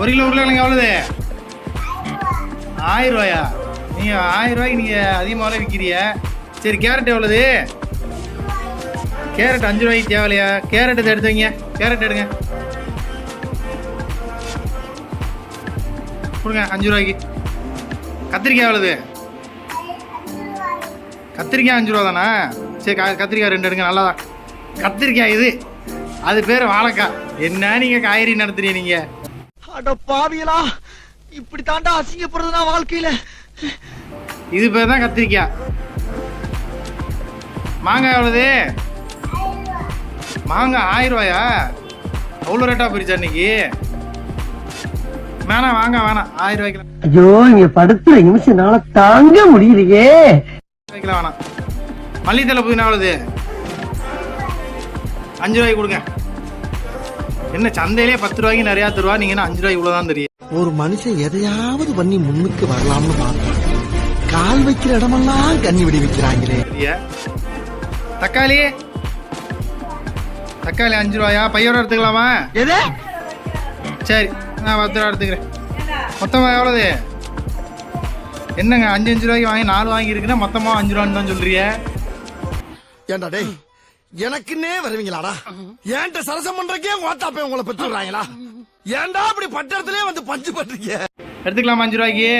ஒரு கிலோ உருளைக்கிழங்கு எவ்வளவு? ஆயிரம் ரூபாயா நீங்க ஆயிரம் ரூபாய்க்கு நீங்க அதிகமாக விற்கிறிய. சரி கேரட் எவ்வளவு? கேரட் அஞ்சு ரூபாய்க்கு தேவையில்லையா? கேரட் இதை எடுத்து வைங்க. கேரட் எடுங்க. கொடுங்க அஞ்சு ரூபாய்க்கு கத்திரிக்காய் எவ்வளவு? கத்திரிக்காய் அஞ்சு ரூபா தானே சரி கத்திரிக்காய் ரெண்டு எடுங்க நல்லா கத்திரிக்காய் இது. அது பேர் வாழைக்காய். என்ன நீங்கள் காய்கறி நடத்துறீங்க நீங்கள் அட பாவியலா இப்படி தாண்டா அசிங்கப்படுறது நான் வாழ்க்கையில? இது பேர் தான் கத்திரிக்காய் மாங்காய் எவ்வளவு? மாங்காய் ஆயிரம் ரூபாயா? அவ்வளோ ரேட்டா போயிருச்சா இன்னைக்கு வேணாம் வாங்க வேணாம். ஆயிரம் ரூபாய்க்கு ஐயோ இங்க படுத்துற நிமிஷம்னால தாங்க முடியலையே. ரூபாய்க்குலாம் வேணாம். மல்லித்தலை புதினா எவ்வளவு? அஞ்சு ரூபாய்க்கு கொடுங்க. என்ன சந்தையிலே பத்து ரூபாய்க்கு நிறையா தருவா? நீங்க என்ன அஞ்சு ரூபாய்க்கு இவ்வளோதான் தெரியும் ஒரு மனுஷன் எதையாவது பண்ணி முன்னுக்கு வரலாம்னு பார்த்தான் கால் வைக்கிற இடமெல்லாம் கண்ணி விடி வைக்கிறாங்களே. தக்காளி? தக்காளி அஞ்சு ரூபாயா? பையோட எடுத்துக்கலாமா? எது? சரி நான் பத்து ரூபா எடுத்துக்கிறேன். மொத்தமாக எவ்வளவு? என்னங்க அஞ்சு அஞ்சு ரூபாய்க்கு வாங்கி நாலு வாங்கி இருக்குன்னா மொத்தமாக அஞ்சு ரூபான்னு தான் சொல்றிய ஏண்டா டேய் எனக்குன்னே வருவீங்களாடா? ஏன்ட்ட சரசம் பண்றக்கே ஓட்டாப்பே உங்களை பெற்று விடுறாங்களா ஏன்டா அப்படி பட்டத்திலே வந்து பஞ்சு பண்றீங்க? எடுத்துக்கலாமா அஞ்சு ரூபாய்க்கு?